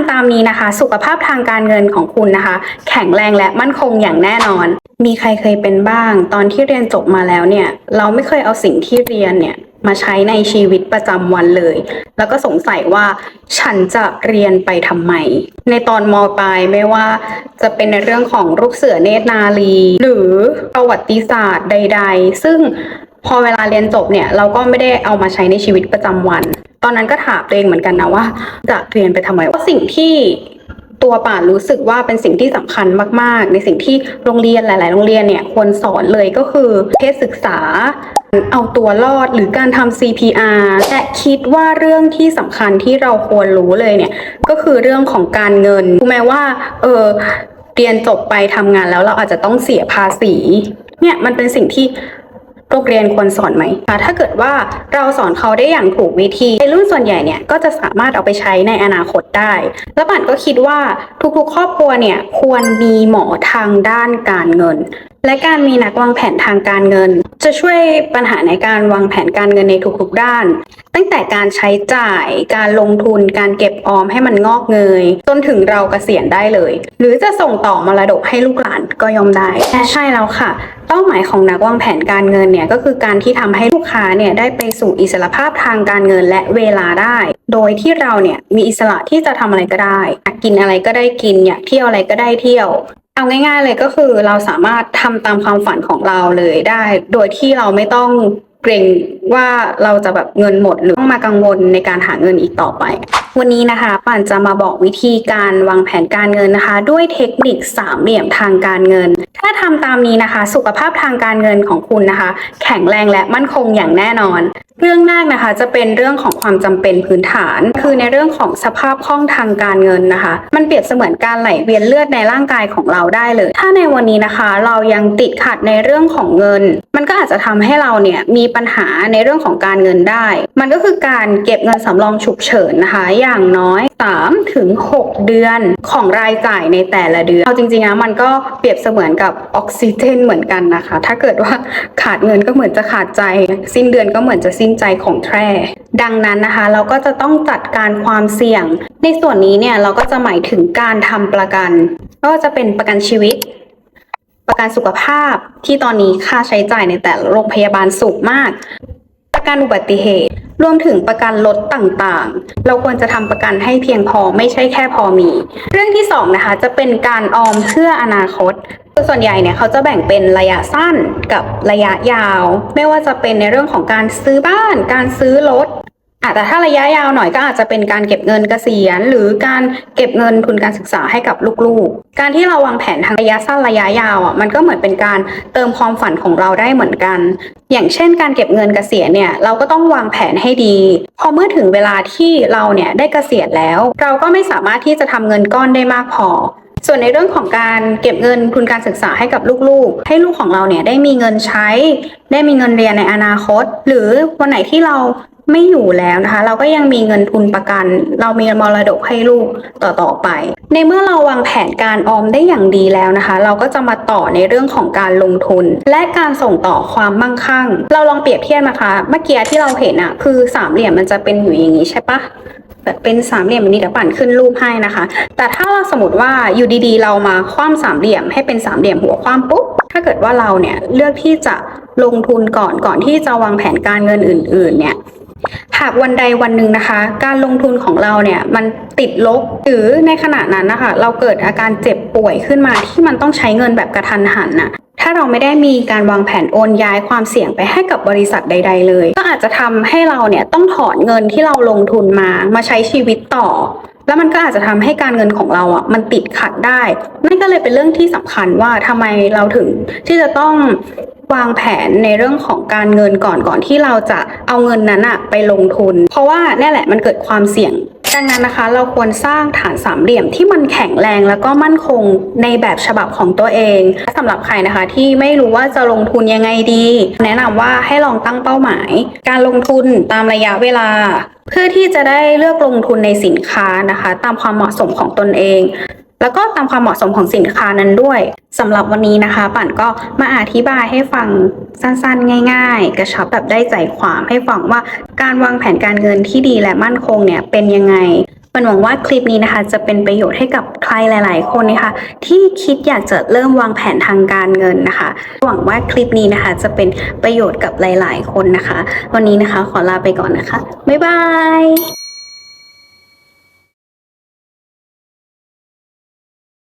ำตามนี้นะคะ สุขภาพทางการเงินของคุณนะคะ แข็งแรงและมั่นคงอย่างแน่นอน มีใครเคยเป็นบ้าง ตอนที่เรียนจบมาแล้วเนี่ย เราไม่เคยเอาสิ่งที่เรียนเนี่ยมาใช้ในชีวิตประจำวันเลย แล้วก็สงสัยว่าฉันจะเรียนไปทำไม ในตอนมปลายไม่ว่าจะเป็นในเรื่องของรูปเสือเนตรนารีหรือประวัติศาสตร์ใด ๆ ซึ่ง พอเวลาเรียนจบเนี่ยเราก็ไม่ได้เอามาใช้ในชีวิตประจำวัน ตอนนั้นก็ถามตัวเองเหมือนกันนะว่า จะเรียนไปทำไมว่าสิ่งที่ตัวป่านรู้สึกว่าเป็นสิ่งที่สำคัญมาก ๆ ในสิ่งที่โรงเรียนหลาย ๆ โรงเรียนเนี่ยควรสอนเลยก็คือเพศศึกษา เอาตัวรอดหรือการทำ CPR และคิดว่าเรื่องที่สำคัญที่เราควรรู้เลยเนี่ย ก็คือเรื่องของการเงินแม้ว่าเออเรียนจบไปทำงานแล้วเราอาจจะต้องเสียภาษี เนี่ยมันเป็นสิ่งที่ โรงเรียนควรสอนไหมอะถ้าเกิดว่าเราสอนเขาได้อย่างถูกวิธีในรุ่นส่วนใหญ่เนี่ยก็จะสามารถเอาไปใช้ในอนาคตได้ แล้วป่นก็คิดว่าทุกๆ ครอบครัวเนี่ยควรมีหมอทางด้านการเงิน และการมีนักวางแผนทางการเงิน จะช่วยปัญหาในการวางแผนการเงินในทุกๆด้าน ตั้งแต่การใช้จ่าย การลงทุน การเก็บออมให้มันงอกเงย จนถึงเราเกษียณได้เลย หรือจะส่งต่อมรดกให้ลูกหลานก็ยอมได้ใช่แล้วค่ะ เป้าหมายของนักวางแผนการเงินเนี่ยก็คือการที่ทำให้ลูกค้าเนี่ยได้ไปสู่อิสรภาพทางการเงินและเวลาได้ โดยที่เราเนี่ยมีอิสระที่จะทำอะไรก็ได้กินอะไรก็ได้กินอยากเที่ยวอะไรก็ได้เที่ยวเอาง่าย ๆ เลยก็คือเราสามารถทำตามความฝันของเราเลยได้ โดยที่เราไม่ต้องเกรงว่าเราจะแบบเงินหมดหรือต้องมากังวลในการหาเงินอีกต่อไป วันนี้นะคะ ป่านจะมาบอกวิธีการวางแผนการเงินนะคะ ด้วยเทคนิคสามเหลี่ยมทางการเงิน ถ้าทำตามนี้นะคะ สุขภาพทางการเงินของคุณนะคะ แข็งแรงและมั่นคงอย่างแน่นอน เรื่องแรกนะคะจะเป็นเรื่องของความจำเป็นพื้นฐาน คือในเรื่องของสภาพคล่องทางการเงินนะคะ มันเปรียบเสมือนการไหลเวียนเลือดในร่างกายของเราได้เลย ถ้าในวันนี้นะคะ เรายังติดขัดในเรื่องของเงิน มันก็อาจจะทำให้เราเนี่ยมีปัญหาในเรื่องของการเงินได้ มันก็คือการเก็บเงินสำรองฉุกเฉินนะคะ อย่างน้อย3ถึง6เดือนของรายจ่ายในแต่ละเดือนเอาจริงๆนะมันก็เปรียบเสมือนกับกับออกซิเจนเหมือนกันนะคะ ถ้าเกิดว่าขาดเงินก็เหมือนจะขาดใจ สิ้นเดือนก็เหมือนจะสิ้นใจของแท้ดังนั้นนะคะ เราก็จะต้องจัดการความเสี่ยง ในส่วนนี้เนี่ยเราก็จะหมายถึงการทำประกันไม่ว่าจะเป็นประกันชีวิต ประกันสุขภาพที่ตอนนี้ค่าใช้จ่ายในแต่ละโรงพยาบาลสูงมาก ประกันอุบัติเหตุ รวมถึงประกันลดต่างๆ เราควรจะทำประกันให้เพียงพอไม่ใช่แค่พอมี เรื่องที่สองนะคะจะเป็นการออมเพื่ออนาคตส่วนใหญ่เนี่ยเขาจะแบ่งเป็นระยะสั้นกับระยะยาว ไม่ว่าจะเป็นในเรื่องของการซื้อบ้าน การซื้อรถ อาจจะถ้าระยะยาวหน่อยก็อาจจะเป็นการเก็บเงินเกษียณ หรือการเก็บเงินทุนการศึกษาให้กับลูกๆ การที่เราวางแผนทางระยะสั้นระยะยาวอะมันก็เหมือนเป็นการเติมความฝันของเราได้เหมือนกัน อย่างเช่น การเก็บเงินเกษียณเนี่ยเราก็ต้องวางแผนให้ดี พอเมื่อถึงเวลาที่เราเนี่ยได้เกษียณแล้ว เราก็ไม่สามารถที่จะทำเงินก้อนได้มากพอส่วนในเรื่องของการเก็บเงินทุนการศึกษาให้กับลูกๆ ให้ลูกของเราเนี่ยได้มีเงินใช้ ได้มีเงินเรียนในอนาคต หรือวันไหนที่เรา ไม่อยู่แล้วนะคะ เราก็ยังมีเงินทุนประกัน เรามีมรดกให้ลูกต่อๆไป ในเมื่อเราวางแผนการออมได้อย่างดีแล้วนะคะ เราก็จะมาต่อในเรื่องของการลงทุน และการส่งต่อความมั่งคั่ง เราลองเปรียบเทียบนะคะ เมื่อกี้ที่เราเห็นอะคือสามเหลี่ยมมันจะเป็นอยู่อย่างนี้ใช่ปะแบบเป็นสามเหลี่ยมแบบนี้เดี๋ยวปั่นขึ้นรูปให้นะคะ แต่ถ้าเราสมมติว่าอยู่ดีๆ เรามาคว่ำสามเหลี่ยมให้เป็นสามเหลี่ยมหัวคว่ำปุ๊บ ถ้าเกิดว่าเราเนี่ยเลือกที่จะลงทุนก่อนก่อนที่จะวางแผนการเงินอื่น ๆ เนี่ย หากวันใดวันหนึ่งนะคะ การลงทุนของเราเนี่ยมันติดลบหรือในขณะนั้นนะคะ เราเกิดอาการเจ็บป่วยขึ้นมาที่มันต้องใช้เงินแบบกระทันหันน่ะถ้าเราไม่ได้มีการวางแผนโอนย้ายความเสี่ยงไปให้กับบริษัทใด ๆ เลย ก็อาจจะทำให้เราเนี่ยต้องถอนเงินที่เราลงทุนมามาใช้ชีวิตต่อ แล้วมันก็อาจจะทำให้การเงินของเราอะมันติดขัดได้นั่นก็เลยเป็นเรื่องที่สำคัญว่าทำไมเราถึงที่จะต้อง วางแผนในเรื่องของการเงินก่อนก่อนที่เราจะเอาเงินนั้นอะไปลงทุน เพราะว่าเนี่ยแหละมันเกิดความเสี่ยงดังนั้นนะคะเราควรสร้างฐานสามเหลี่ยมที่มันแข็งแรงแล้วก็มั่นคงในแบบฉบับของตัวเองสำหรับใครนะคะที่ไม่รู้ว่าจะลงทุนยังไงดี แนะนำว่าให้ลองตั้งเป้าหมาย การลงทุนตามระยะเวลา เพื่อที่จะได้เลือกลงทุนในสินค้านะคะ ตามความเหมาะสมของตนเอง แล้วก็ตามความเหมาะสมของสินค้านั้นด้วยสำหรับวันนี้นะคะ ปั่นก็มาอธิบายให้ฟังสั้นๆ ง่าย ๆ กระชับแบบได้ใจความให้ฟังว่าการวางแผนการเงินที่ดีและมั่นคงเนี่ยเป็นยังไงมันหวังว่าคลิปนี้นะคะ จะเป็นประโยชน์ให้กับใครหลาย ๆ คนนะคะ ที่คิดอยากจะเริ่มวางแผนทางการเงินนะคะ หวังว่าคลิปนี้นะคะ จะเป็นประโยชน์กับหลาย ๆ คนนะคะ วันนี้นะคะ ขอลาไปก่อนนะคะ บ๊ายบาย